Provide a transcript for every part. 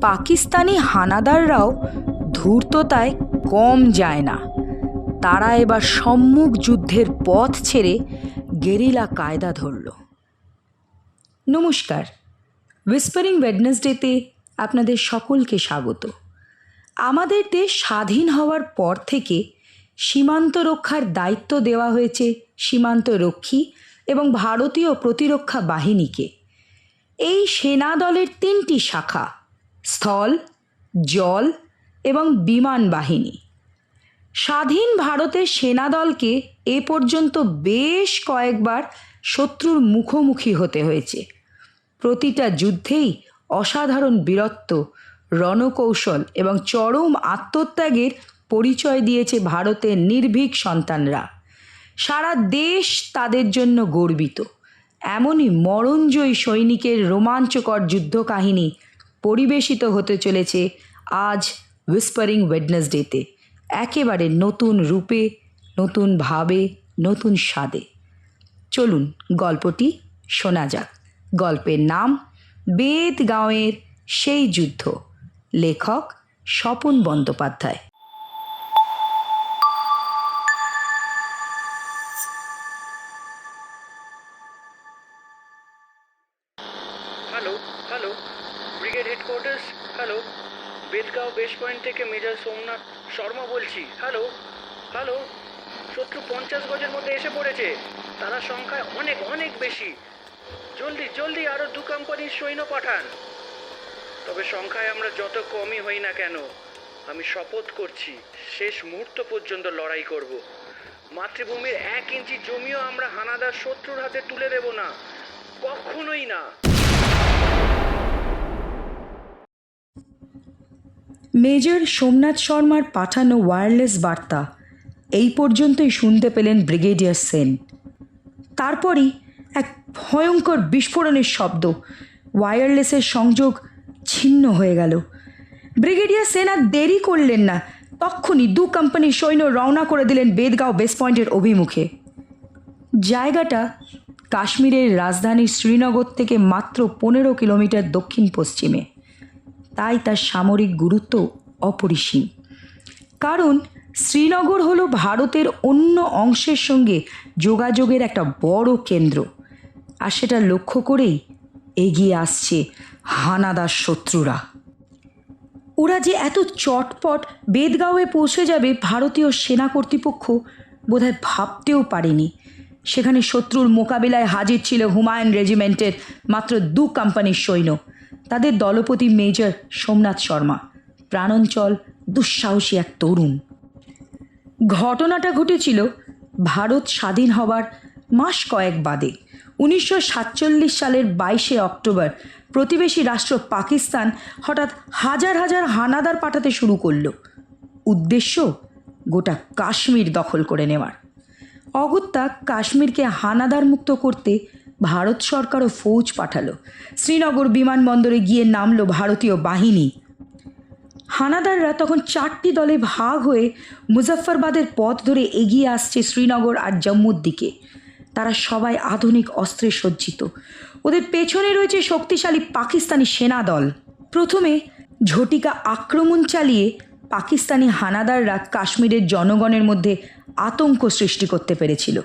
পাকিস্তানি হানাদাররাও ধূর্ততায় কম যায় না। তারা এবার সম্মুখ যুদ্ধের পথ ছেড়ে গেরিলা কায়দা ধরল। নমস্কার। উইসপারিং ওয়েডনেসডেতে আপনাদের সকলকে স্বাগত। আমাদের দেশ স্বাধীন হওয়ার পর থেকে সীমান্ত রক্ষার দায়িত্ব দেওয়া হয়েছে সীমান্ত রক্ষী এবং ভারতীয় প্রতিরক্ষা বাহিনীকে। এই সেনা দলের তিনটি শাখা স্থল, জল এবং বিমান বাহিনী। স্বাধীন ভারতের সেনাদলকে এ পর্যন্ত বেশ কয়েকবার শত্রুর মুখোমুখি হতে হয়েছে। প্রতিটা যুদ্ধেই অসাধারণ বীরত্ব, রণকৌশল এবং চরম আত্মত্যাগের পরিচয় দিয়েছে ভারতের নির্ভীক সন্তানরা। সারা দেশ তাদের জন্য গর্বিত। এমনই মরণজয়ী সৈনিকের রোমাঞ্চকর যুদ্ধ কাহিনী পরিবেশিত হতে চলেছে আজ হুইস্পারিং ওয়েডনেসডেতে একেবারে নতুন রূপে, নতুন ভাবে, নতুন স্বাদে। চলুন গল্পটি শোনা যাক। গল্পের নাম বেদ বেদগাঁওয়ের সেই যুদ্ধ। লেখক স্বপন বন্দ্যোপাধ্যায়। বেদগাঁও পয়েন্ট থেকে মেজর সোমনাথ শর্মা বলছি। হ্যালো? হ্যালো? শত্রু পঞ্চাশ গজের মধ্যে এসে পড়েছে। তারা সংখ্যায় অনেক অনেক বেশি। জলদি জলদি আরও দু কোম্পানির সৈন্য পাঠান। তবে সংখ্যায় আমরা যত কমই হই না কেন, আমি শপথ করছি, শেষ মুহূর্ত পর্যন্ত লড়াই করব। মাতৃভূমির এক ইঞ্চি জমিও আমরা হানাদার শত্রুর হাতে তুলে দেব না। কখনোই না। মেজর সোমনাথ শর্মার পাঠানো ওয়্যারলেস বার্তা। এই পর্যন্তই শুনতে পেলেন ব্রিগেডিয়ার সেন। তারপরই এক ভয়ঙ্কর বিস্ফোরণের শব্দ ওয়্যারলেসের সংযোগ ছিন্ন হয়ে গেল। ব্রিগেডিয়ার সেন আর দেরি করলেন না, তক্ষুনি দু কোম্পানির সৈন্য রওনা করে দিলেন বেদগাঁও বেস পয়েন্টের অভিমুখে। জায়গাটা কাশ্মীরের রাজধানী শ্রীনগর থেকে মাত্র পনেরো কিলোমিটার দক্ষিণ পশ্চিমে তাই তার সামরিক গুরুত্ব অপরিসীম। কারণ শ্রীনগর হলো ভারতের অন্য অংশের সঙ্গে যোগাযোগের একটা বড় কেন্দ্র। আর সেটা লক্ষ্য করেই এগিয়ে আসছে হানাদার শত্রুরা। ওরা যে এত চটপট বেদগাঁওয়ে পৌঁছে যাবে ভারতীয় সেনা কর্তৃপক্ষ বোধহয় ভাবতেও পারেনি। সেখানে শত্রুর মোকাবিলায় হাজির ছিল হুমায়ুন রেজিমেন্টের মাত্র দু কোম্পানির সৈন্য। তাদের দলপতি মেজর সোমনাথ শর্মা। প্রাণঞ্চল দুঃসাহসী এক তরুণ। ঘটনাটা ঘটেছিল ভারত স্বাধীন হবার মাস কয়েক বাদে। উনিশশো সাতচল্লিশ সালের বাইশে অক্টোবর প্রতিবেশী রাষ্ট্র পাকিস্তান হঠাৎ হাজার হাজার হানাদার পাঠাতে শুরু করল। উদ্দেশ্য, গোটা কাশ্মীর দখল করে নেওয়ার। অগত্যা কাশ্মীরকে হানাদার মুক্ত করতে ভারত সরকারও ফৌজ পাঠালো। শ্রীনগর বিমানবন্দরে গিয়ে নামলো ভারতীয় বাহিনী। হানাদাররা তখন চারটি দলে ভাগ হয়ে মুজফ্ফরবাদের পথ ধরে এগিয়ে আসছে শ্রীনগর আর জম্মুর দিকে। তারা সবাই আধুনিক অস্ত্রে সজ্জিত। ওদের পেছনে রয়েছে শক্তিশালী পাকিস্তানি সেনা দল। প্রথমে ঝটিকা আক্রমণ চালিয়ে পাকিস্তানি হানাদাররা কাশ্মীরের জনগণের মধ্যে আতঙ্ক সৃষ্টি করতে পেরেছিল।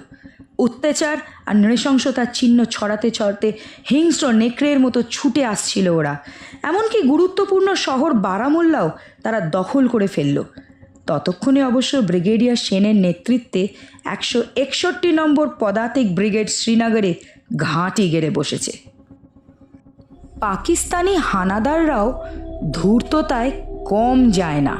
অত্যাচার আর নৃশংসতার চিহ্ন ছড়াতে ছড়াতে হিংস্র নেকড়ের মতো ছুটে আসছিল ওরা। এমনকি গুরুত্বপূর্ণ শহর বারামোল্লাও তারা দখল করে ফেলল। ততক্ষণে অবশ্য ব্রিগেডিয়ার সেনের নেতৃত্বে একশো একষট্টি নম্বর পদাতিক ব্রিগেড শ্রীনগরে ঘাঁটি গেড়ে বসেছে। পাকিস্তানি হানাদাররাও ধূর্ততায় কম যায় না।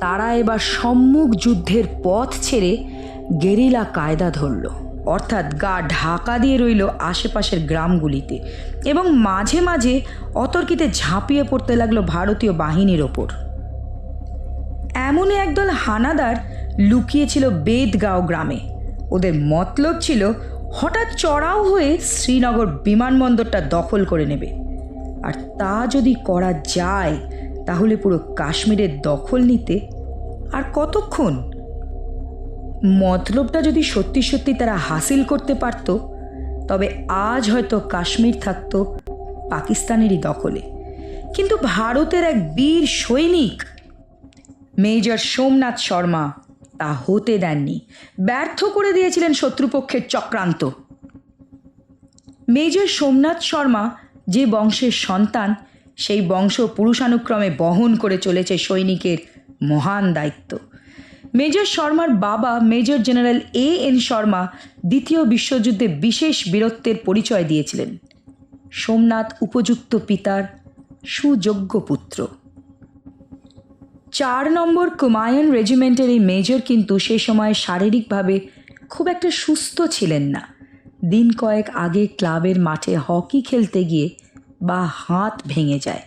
তারা এবার সম্মুখ যুদ্ধের পথ ছেড়ে গেরিলা কায়দা ধরল। অর্থাৎ গা ঢাকা দিয়ে রইল আশেপাশের গ্রামগুলিতে এবং মাঝে মাঝে অতর্কিতে ঝাঁপিয়ে পড়তে লাগল ভারতীয় বাহিনীর ওপর। এমনই একদল হানাদার লুকিয়েছিল বেদগাঁও গ্রামে। ওদের মতলব ছিল, হঠাৎ চড়াও হয়ে শ্রীনগর বিমানবন্দরটা দখল করে নেবে। আর তা যদি করা যায়, তাহলে পুরো কাশ্মীরের দখল নিতে আর কতক্ষণ? মতলবটা যদি সত্যি সত্যি তারা হাসিল করতে পারত, তবে আজ হয়তো কাশ্মীর থাকত পাকিস্তানেরই দখলে। কিন্তু ভারতের এক বীর সৈনিক, মেজর সোমনাথ শর্মা, তা হতে দেননি। ব্যর্থ করে দিয়েছিলেন শত্রুপক্ষের চক্রান্ত। মেজর সোমনাথ শর্মা যে বংশের সন্তান, সেই বংশ পুরুষানুক্রমে বহন করে চলেছে সৈনিকের মহান দায়িত্ব। মেজর শর্মার বাবা major general A N Sharma দ্বিতীয় বিশ্বযুদ্ধে বিশেষ বীরত্বের পরিচয় দিয়েছিলেন। সোমনাথ উপযুক্ত পিতার সুযোগ্য পুত্র। চার নম্বর কুমায়ন রেজিমেন্টের এই মেজর কিন্তু সে সময় শারীরিকভাবে খুব একটা সুস্থ ছিলেন না। দিন কয়েক আগে ক্লাবের মাঠে হকি খেলতে গিয়ে বা হাত ভেঙে যায়।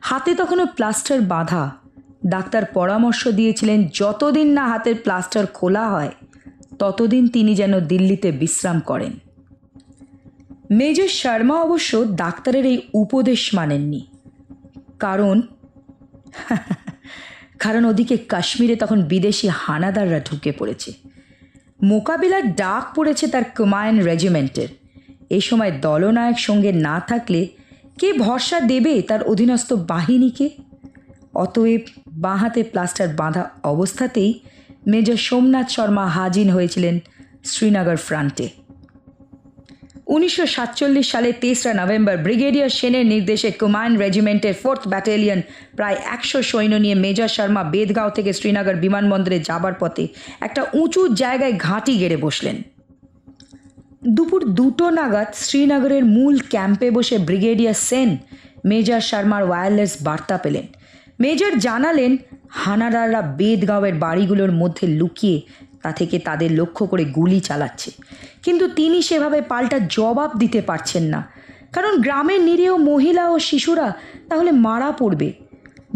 হাতে তখনও প্লাস্টার বাঁধা ডাক্তার পরামর্শ দিয়েছিলেন, যতদিন না হাতের প্লাস্টার খোলা হয়, ততদিন তিনি যেন দিল্লিতে বিশ্রাম করেন। মেজর শর্মা অবশ্য ডাক্তারের এই উপদেশ মানেননি। কারণ কারণ ওদিকে কাশ্মীরে তখন বিদেশি হানাদাররা ঢুকে পড়েছে। মোকাবিলার ডাক পড়েছে তার কুমায়ন রেজিমেন্টের। এ সময় দলনায়ক সঙ্গে না থাকলে কে ভরসা দেবে তার অধীনস্থ বাহিনীকে? অতএব বাঁ হাতে প্লাস্টার বাঁধা অবস্থাতেই মেজর সোমনাথ শর্মা হাজির হয়েছিলেন শ্রীনগর ফ্রন্টে। উনিশশো সাতচল্লিশ সালে তেসরা নভেম্বর ব্রিগেডিয়ার সেনের নির্দেশে কুমায়ন রেজিমেন্টের ফোর্থ ব্যাটালিয়ন প্রায় একশো সৈন্য নিয়ে মেজর শর্মা বেদগাঁও থেকে শ্রীনগর বিমানবন্দরে যাবার পথে একটা উঁচু জায়গায় ঘাঁটি গেড়ে বসলেন। দুপুর দুটো নাগাদ শ্রীনগরের মূল ক্যাম্পে বসে ব্রিগেডিয়ার সেন মেজর শর্মার ওয়্যারলেস বার্তা পেলেন। মেজর জানালেন, হানাদাররা বেদগাঁওয়ের বাড়িগুলোর মধ্যে লুকিয়ে তা থেকে তাদের লক্ষ্য করে গুলি চালাচ্ছে। কিন্তু তিনি সেভাবে পাল্টা জবাব দিতে পারছেন না। কারণ গ্রামের নিরীহ মহিলা ও শিশুরা তাহলে মারা পড়বে।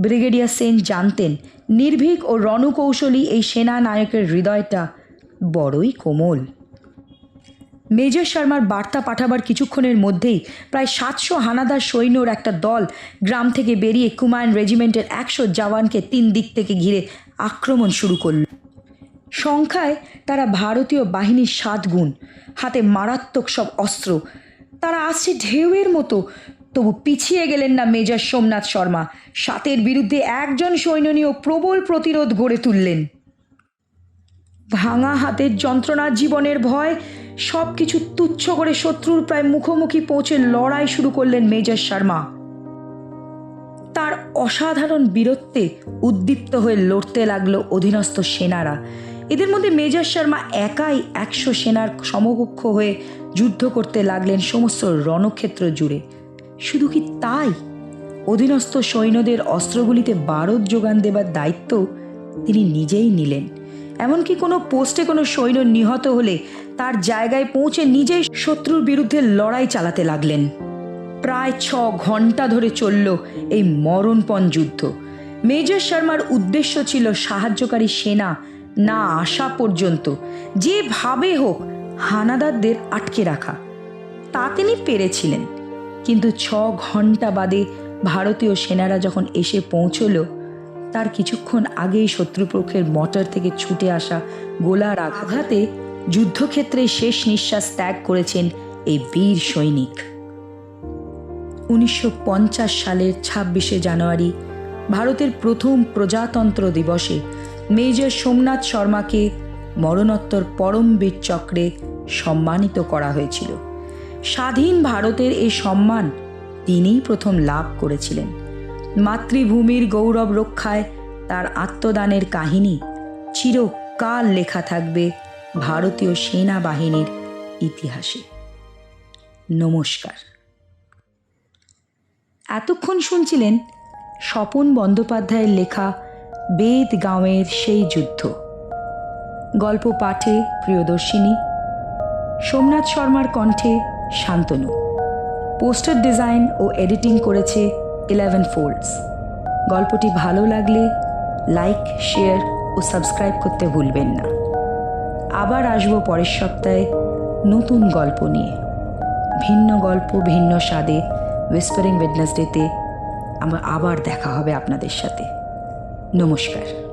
ব্রিগেডিয়ার সেন জানতেন, নির্ভীক ও রণকৌশলী এই সেনা নায়কের হৃদয়টা বড়ই কোমল। মেজর শর্মার বার্তা পাঠাবার কিছুক্ষণের মধ্যেই প্রায় সাতশো হানাদার সৈন্যর একটা দল গ্রাম থেকে বেরিয়ে কুমায়ুন রেজিমেন্টের একশো জওয়ানকে তিন দিক থেকে ঘিরে আক্রমণ শুরু করল। সংখ্যায় তারা ভারতীয় বাহিনীর সাত গুণ, হাতে মারাত্মক সব অস্ত্র। তারা আসছে ঢেউয়ের মতো। তবু পিছিয়ে গেলেন না মেজর সোমনাথ শর্মা। সাতের বিরুদ্ধে একজন সৈন্য নিয়েও প্রবল প্রতিরোধ গড়ে তুললেন। ভাঙা হাতের যন্ত্রণা, জীবনের ভয় সব কিছু তুচ্ছ করে শত্রুর প্রায় মুখোমুখি পৌঁছে লড়াই শুরু করলেন মেজর শর্মা। তার অসাধারণ বীরত্বে উদ্দীপ্ত হয়ে লড়তে লাগল অধীনস্থ সেনারা। এদের মধ্যে মেজর শর্মা একাই একশো সেনার সমকক্ষ হয়ে যুদ্ধ করতে লাগলেন সমস্ত রণক্ষেত্র জুড়ে। শুধু কি তাই? অধীনস্থ সৈন্যদের অস্ত্রগুলিতে বারদ যোগান দেবার দায়িত্ব তিনি নিজেই নিলেন। এমনকি কোনো পোস্টে কোনো সৈন্য নিহত হলে তার জায়গায় পৌঁছে নিজেই শত্রুর বিরুদ্ধে লড়াই চালাতে লাগলেন। প্রায় ছ ঘণ্টা ধরে চলল এই মরণপণ যুদ্ধ। মেজর শর্মার উদ্দেশ্য ছিল সাহায্যকারী সেনা না আসা পর্যন্ত, যেভাবে হোক হানাদারদের আটকে রাখা। তা তিনি পেরেছিলেন। কিন্তু ছ ঘণ্টা বাদে ভারতীয় সেনারা যখন এসে পৌঁছল তার কিছুক্ষণ আগেই শত্রুপক্ষের মটর থেকে ছুটে আসা গোলার আঘাতে যুদ্ধক্ষেত্রে শেষ নিঃশ্বাস ত্যাগ করেছেন এই বীর সৈনিক। উনিশশো পঞ্চাশ সালের ছাব্বিশে জানুয়ারি, ভারতের প্রথম প্রজাতন্ত্র দিবসে মেজর সোমনাথ শর্মাকে মরণোত্তর পরমবীর চক্রে সম্মানিত করা হয়েছিল। স্বাধীন ভারতের এই সম্মান তিনিই প্রথম লাভ করেছিলেন। মাতৃভূমির গৌরব রক্ষায় তার আত্মদানের কাহিনী চিরকাল লেখা থাকবে ভারতীয় সেনাবাহিনীর ইতিহাসে। নমস্কার। এতক্ষণ শুনছিলেন স্বপন বন্দ্যোপাধ্যায়ের লেখা বেদ গাঁওয়ের সেই যুদ্ধ। গল্প পাঠে প্রিয়দর্শিনী সোমনাথ শর্মার কণ্ঠে শান্তনু। পোস্টার ডিজাইন ও এডিটিং করেছে ইলেভেন ফোল্ডস গল্পটি ভালো লাগলে লাইক শেয়ার ও সাবস্ক্রাইব করতে ভুলবেন না। আবার আসব পরের সপ্তাহে নতুন গল্প নিয়ে। ভিন্ন গল্প, ভিন্ন স্বাদে উইসপারিং ওয়েডনেসডেতে আমার আবার দেখা হবে আপনাদের সাথে। নমস্কার।